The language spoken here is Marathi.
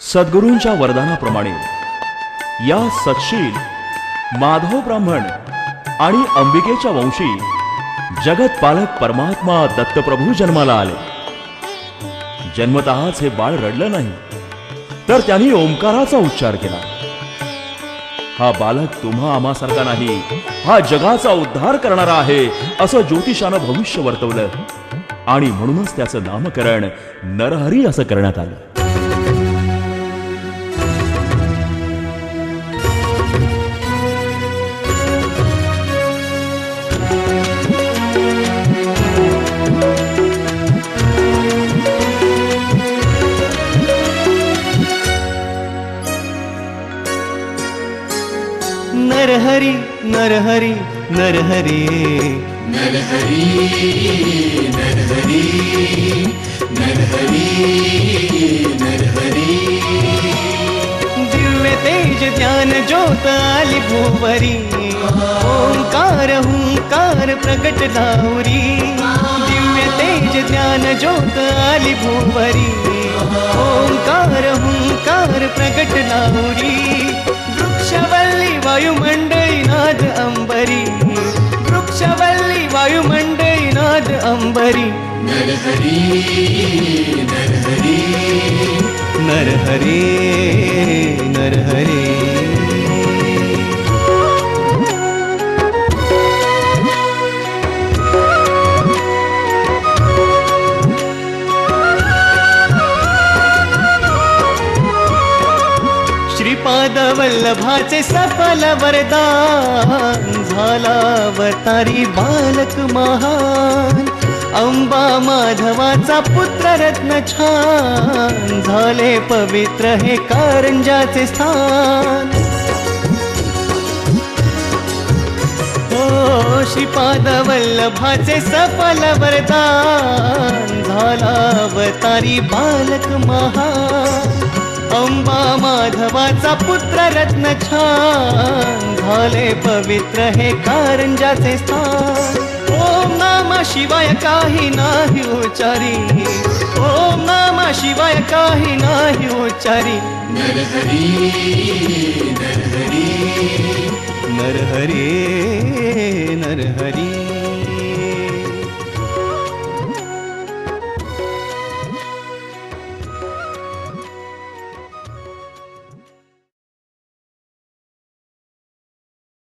सद्गुरूंच्या वरदानाप्रमाणे. या सत्शील माधव ब्राह्मण आणि अंबिकेच्या वंशी जगतपालक परमात्मा दत्तप्रभू जन्माला आले. जन्मतःच हे बाळ रडलं नाही तर त्यांनी ओंकाराचा उच्चार केला. हा बालक तुम्हा आम्हासारखा नाही हा जगाचा उद्धार करणारा आहे असं ज्योतिषानं भविष्य वर्तवलं. आणि म्हणूनच त्याचं नामकरण नरहरी असं करण्यात आलं. नरहरी नरहरी नरहरी दिव्य ज्योत आली भूवरी. ओंकार हुंकार प्रगट लावरी दिव्य तेज ज्ञान ज्योत आली भूवरी. ओंकार हुंकार प्रगट लावरी वृक्षवल्ली वायुमंडळी नाद अंबरी. वृक्षवल्ली वायुमंडळी नाद अंबरी. नरहरे नरहरे. श्रीपाद पादवल्लभाचे सफल वरदान झाला अवतारी बालक महान. अंबा माधवाचा पुत्र रत्न छान. झाले पवित्र हे कारंजाचे स्थान. हो श्रीपाद सफल वरदान झाला अवतारी बालक महान. अंबा माधवाचा पुत्र रत्न छान झाले पवित्र हे कारंजाचे स्थान. ओम नामा शिवाय काही नाही उच्चारी. ओम नामा शिवाय काही नाही उच्चारी. नरहरी नरहरी